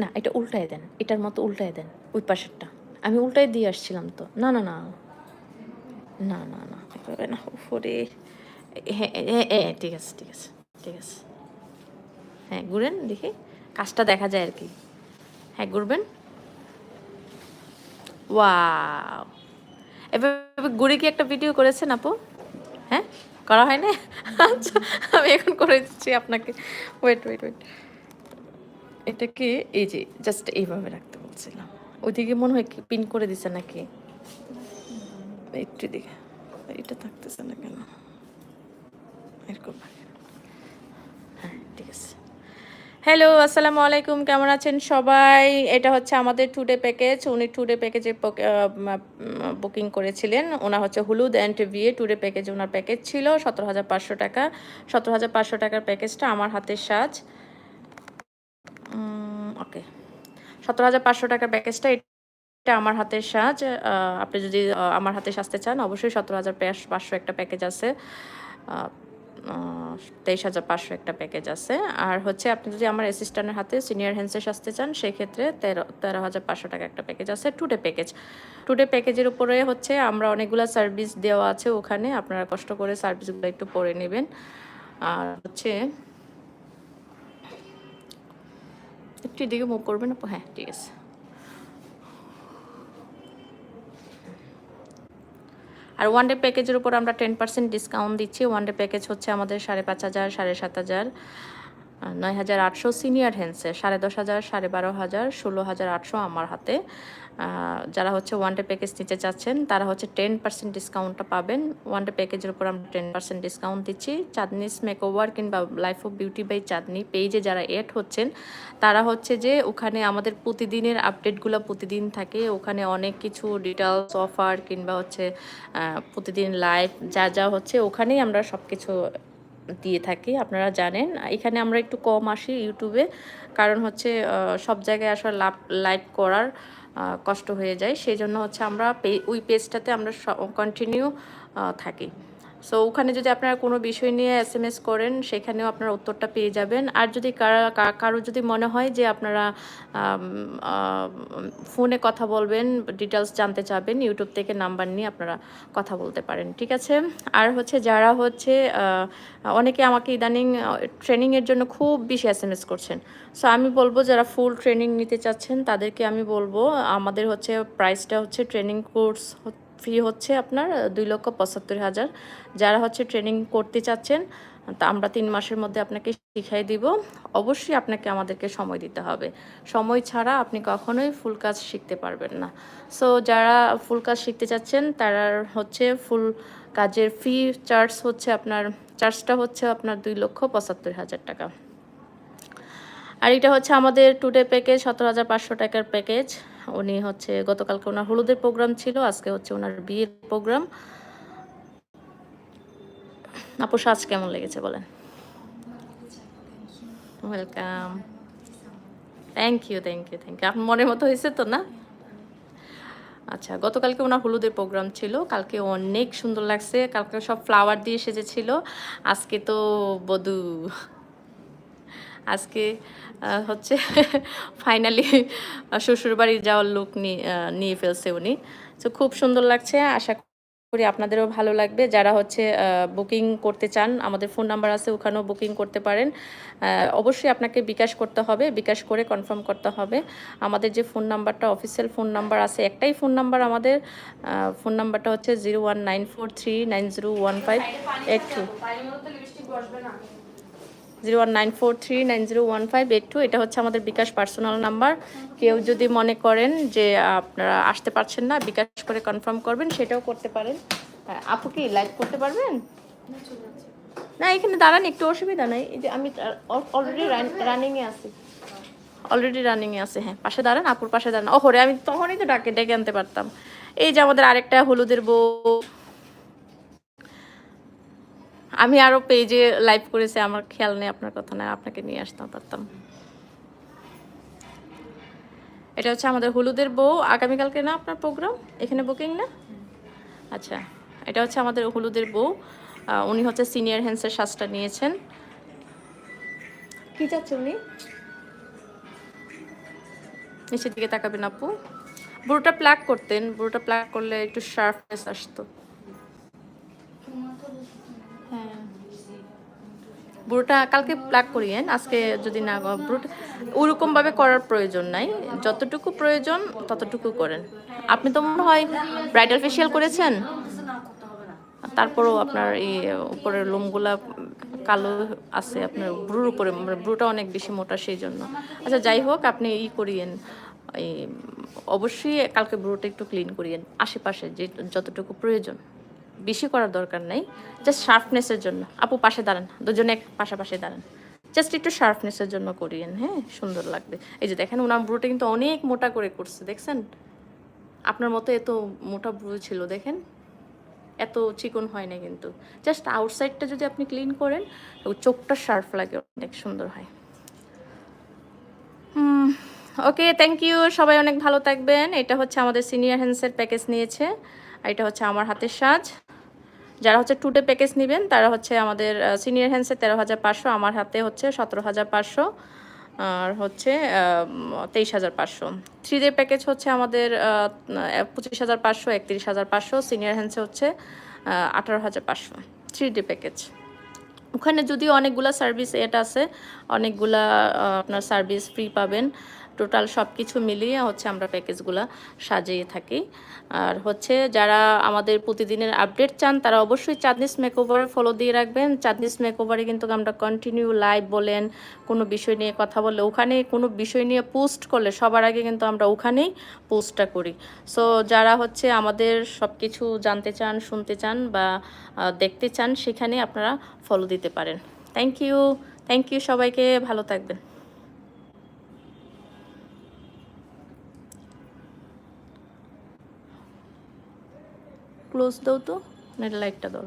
না, এটা উল্টায় দেন, এটার মতো উল্টায় দেন ওই পাশেরটা। আমি উল্টায় দিয়ে আসছিলাম তো। না না না। না না না, এভাবে না উপরে হ্যাঁ হ্যাঁ হ্যাঁ ঠিক আছে ঠিক আছে ঠিক আছে। হ্যাঁ ঘুরেন, দেখি। কাজটা দেখা যায় আর কি। হ্যাঁ ঘুরবেন? ওয়াও। এভাবে ঘুরে কি একটা ভিডিও করেছেন আপু? হ্যাঁ করা হয় না আচ্ছা আমি এখন করে দিচ্ছি আপনাকে। ওয়েট ওয়েট ওয়েট এটাকে এই যে জাস্ট এইভাবে রাখতে বলছিলাম। ওইদিকে মনে হয় পিন করে দিছে নাকি? একটু দিকে এটা থাকতেছে না কেন? এরকম হ্যাঁ ঠিক আছে। হ্যালো আসসালামু আলাইকুম, কেমন আছেন সবাই? এটা হচ্ছে আমাদের টুডে প্যাকেজ উনি টুডে প্যাকেজে বুকিং করেছিলেন। ওনার হচ্ছে হলুদ অ্যান্ড ভিএ টুডে প্যাকেজ ওনার প্যাকেজ ছিল। সতেরো হাজার পাঁচশো টাকা। সতেরো হাজার পাঁচশো টাকার প্যাকেজটা আমার হাতের সাজ। ওকে। সতেরো হাজার পাঁচশো টাকার প্যাকেজটা এটা আমার হাতের সাজ আপনি যদি আমার হাতে সাজতে চান, অবশ্যই সতেরো হাজার পাঁচশো একটা প্যাকেজ আছে তেইশ হাজার পাঁচশো একটা প্যাকেজ আছে। আর হচ্ছে, আপনি যদি আমার অ্যাসিস্ট্যান্টের হাতে সিনিয়র হ্যান্ডসে সাজতে চান, সেক্ষেত্রে তেরো তেরো হাজার পাঁচশো টাকা একটা প্যাকেজ আছে টুডে প্যাকেজ টুডে প্যাকেজের উপরে হচ্ছে, আমরা অনেকগুলো সার্ভিস দেওয়া আছে ওখানে, আপনারা কষ্ট করে সার্ভিসগুলো একটু পড়ে নেবেন। আর হচ্ছে একটু এদিকে মুখ করবেন হ্যাঁ ঠিক আছে। আর ওয়ান ডে প্যাকেজের উপর আমরা টেন পার্সেন্ট ডিসকাউন্ট দিচ্ছি। ওয়ান ডে প্যাকেজ হচ্ছে আমাদের সাড়ে পাঁচ হাজার, সাড়ে সাত হাজার। নয় হাজার আটশো সিনিয়র হ্যান্ডসে, সাড়ে দশ হাজার, সাড়ে বারো হাজার, ষোলো হাজার আটশো আমার হাতে। যারা হচ্ছে ওয়ান ডে প্যাকেজ নিতে চাচ্ছেন, তারা হচ্ছে টেন পার্সেন্ট ডিসকাউন্টটা পাবেন। ওয়ান ডে প্যাকেজের উপর আমরা টেন পার্সেন্ট ডিসকাউন্ট দিচ্ছি। চাঁদনিস মেকওভার কিংবা life of beauty by Chandni পেজে যারা এড হচ্ছেন, তারা হচ্ছে যে ওখানে আমাদের প্রতিদিনের আপডেটগুলো প্রতিদিন থাকে। ওখানে অনেক কিছু ডিটেলস অফার কিংবা হচ্ছে প্রতিদিন লাইভ যা যা হচ্ছে, ওখানেই আমরা সব কিছু দিয়ে থাকি, আপনারা জানেন। এখানে আমরা একটু কম আসি ইউটিউবে কারণ হচ্ছে সব জায়গায় আসলে লাভ, লাইভ করার কষ্ট হয়ে যায়। সেই জন্য হচ্ছে আমরা ওই পেজটাতে আমরা কন্টিনিউ থাকি। সো ওখানে যদি আপনারা কোনো বিষয় নিয়ে এস এম এস করেন, সেখানেও আপনারা উত্তরটা পেয়ে যাবেন। আর যদি কারা- যদি মনে হয় যে আপনারা ফোনে কথা বলবেন ডিটেলস জানতে চাবেন ইউটিউব থেকে নাম্বার নিয়ে আপনারা কথা বলতে পারেন, ঠিক আছে? আর হচ্ছে যারা হচ্ছে অনেকে আমাকে ইদানিং ট্রেনিংয়ের জন্য খুব বেশি এস এম এস করছেন। সো আমি বলব যারা ফুল ট্রেনিং নিতে চাচ্ছেন, তাদেরকে আমি বলব, আমাদের হচ্ছে প্রাইসটা হচ্ছে ট্রেনিং কোর্স ফি হচ্ছে আপনার দুই লক্ষ পঁচাত্তর হাজার। যারা হচ্ছে ট্রেনিং করতে চাচ্ছেন, তা আমরা তিন মাসের মধ্যে আপনাকে শিখাই দিব। অবশ্যই আপনাকে আমাদেরকে সময় দিতে হবে। সময় ছাড়া আপনি কখনোই ফুল কাজ শিখতে পারবেন না। সো, যারা ফুল কাজ শিখতে চাচ্ছেন, তারা হচ্ছে ফুল কাজের ফি চার্জ হচ্ছে আপনার, চার্জটা হচ্ছে আপনার দুই লক্ষ পঁচাত্তর হাজার টাকা। আর এটা হচ্ছে আমাদের টুডে প্যাকেজ, সতেরো হাজার পাঁচশো টাকার প্যাকেজ। উনি হচ্ছে, গতকালকে ওনার হলুদের প্রোগ্রাম ছিল, আজকে হচ্ছে ওনার বিয়ের প্রোগ্রাম। আপু, সাজ কেমন লেগেছে বলেন? Welcome thank you thank you thank you আপনার মনের মতো হয়েছে তো না? আচ্ছা গতকালকে ওনার হলুদের প্রোগ্রাম ছিল, কালকে অনেক সুন্দর লাগছে, কালকে সব ফ্লাওয়ার দিয়ে সেজেছিল। আজকে তো বধু। আজকে হচ্ছে ফাইনালি শ্বশুরবাড়ি যাওয়ার লুক নিয়ে ফেলছে উনি। তো খুব সুন্দর লাগছে, আশা করি আপনাদেরও ভালো লাগবে। যারা হচ্ছে বুকিং করতে চান, আমাদের ফোন নাম্বার আছে, ওখানেও বুকিং করতে পারেন। অবশ্যই আপনাকে বিকাশ করতে হবে, বিকাশ করে কনফার্ম করতে হবে। আমাদের যে ফোন নাম্বারটা অফিসিয়াল ফোন নাম্বার আছে, একটাই ফোন নাম্বার আমাদের ফোন নাম্বারটা হচ্ছে zero one nine four three nine zero one five eight two zero one nine four three nine zero one five eight two, এটা হচ্ছে আমাদের বিকাশ পার্সোনাল নাম্বার। কেউ যদি মনে করেন যে আপনারা আসতে পারছেন না, বিকাশ করে কনফার্ম করবেন, সেটাও করতে পারেন। আপু কি লাইভ করতে পারবেন? না, এখানে দাঁড়ান, একটু অসুবিধা নাই। এই যে আমি অলরেডি রানিংয়ে আছি। অলরেডি রানিংয়ে আছে হ্যাঁ। পাশে দাঁড়ান, আপুর পাশে দাঁড়ান। ও হরে আমি তখনই তো ডাকে, ডেকে আনতে পারতাম। এই যে আমাদের আরেকটা হলুদের বউ। আমি আরও পেজে লাইভ করেছি, আমার খেয়াল নেই আপনার কথা, না, আপনাকে নিয়ে আসতে পারতাম। এটা হচ্ছে আমাদের হলুদের বউ, আগামীকালকে না আপনার প্রোগ্রাম এখানে বুকিং না? আচ্ছা এটা হচ্ছে আমাদের হলুদের বউ উনি হচ্ছে সিনিয়র হ্যান্সের সাজটা নিয়েছেন। কি চাচ্ছে উনি? নিচের দিকে তাকাবেন আপু। বুড়োটা প্লাক করতেন, বুড়োটা প্লাক করলে একটু শার্পনেস আসতো। বুড়োটা কালকে প্লাক করিয়েন, আজকে যদি না বুড়োটা ওরকমভাবে করার প্রয়োজন নাই। যতটুকু প্রয়োজন, ততটুকু করেন। আপনি তো মনে হয় ব্রাইডাল ফেসিয়াল করেছেন? তারপরও আপনার এই উপরের লোমগুলা কালো আছে, আপনার ব্রুর উপরে মানে ব্রুটা অনেক বেশি মোটা সেই জন্য। আচ্ছা যাই হোক, আপনি ই করিয়েন। এই, অবশ্যই কালকে ব্রুটা একটু ক্লিন করিয়েন, আশেপাশে যে, যতটুকু প্রয়োজন। বেশি করার দরকার নেই। জাস্ট শার্পনেসের জন্য। আপু, পাশে দাঁড়ান। দুজনে পাশাপাশি দাঁড়ান। জাস্ট একটু শার্পনেসের জন্য করিয়েন হ্যাঁ? সুন্দর লাগবে। এই যে দেখেন, ওনার ব্রুটা কিন্তু অনেক মোটা করে করছে, দেখছেন? আপনার মতো এত মোটা ব্রু ছিল, দেখেন? এত চিকন হয় না কিন্তু। জাস্ট আউটসাইডটা যদি আপনি ক্লিন করেন চোখটা শার্প লাগে, অনেক সুন্দর হয়। ওকে থ্যাংক ইউ সবাই অনেক ভালো থাকবেন। এটা হচ্ছে আমাদের সিনিয়র হ্যান্ডসের প্যাকেজ নিয়েছে। আর এটা হচ্ছে আমার হাতের সাজ। যারা হচ্ছে টুডে প্যাকেজ নেবেন, তারা হচ্ছে আমাদের সিনিয়র হ্যান্ডসে তেরো হাজার পাঁচশো, আমার হাতে হচ্ছে সতেরো হাজার পাঁচশো, আর হচ্ছে তেইশ হাজার পাঁচশো। থ্রি ডে প্যাকেজ হচ্ছে আমাদের পঁচিশ হাজার পাঁচশো, একত্রিশ হাজার পাঁচশো সিনিয়র হ্যান্ডসে হচ্ছে আঠারো হাজার পাঁচশো। থ্রি ডে প্যাকেজ ওখানে যদিও অনেকগুলা সার্ভিস এটা আছে, অনেকগুলা আপনার সার্ভিস ফ্রি পাবেন টোটাল সব কিছু মিলিয়ে হচ্ছে আমরা প্যাকেজগুলা সাজিয়ে থাকি। আর হচ্ছে যারা আমাদের প্রতিদিনের আপডেট চান, তারা অবশ্যই চাঁদনিস মেকওভারে ফলো দিয়ে রাখবেন। চাঁদনিস মেকওভারে কিন্তু আমরা কন্টিনিউ লাইভ বলেন, কোনো বিষয় নিয়ে কথা বললে, ওখানে কোনো বিষয় নিয়ে পোস্ট করলে, সবার আগে কিন্তু আমরা ওখানেই পোস্টটা করি। সো যারা হচ্ছে আমাদের সব কিছু জানতে চান, শুনতে চান বা দেখতে চান, সেখানে আপনারা ফলো দিতে পারেন। থ্যাংক ইউ থ্যাংক ইউ সবাইকে, ভালো থাকবেন। ক্লোজ দাও তো না লাইটটা দাও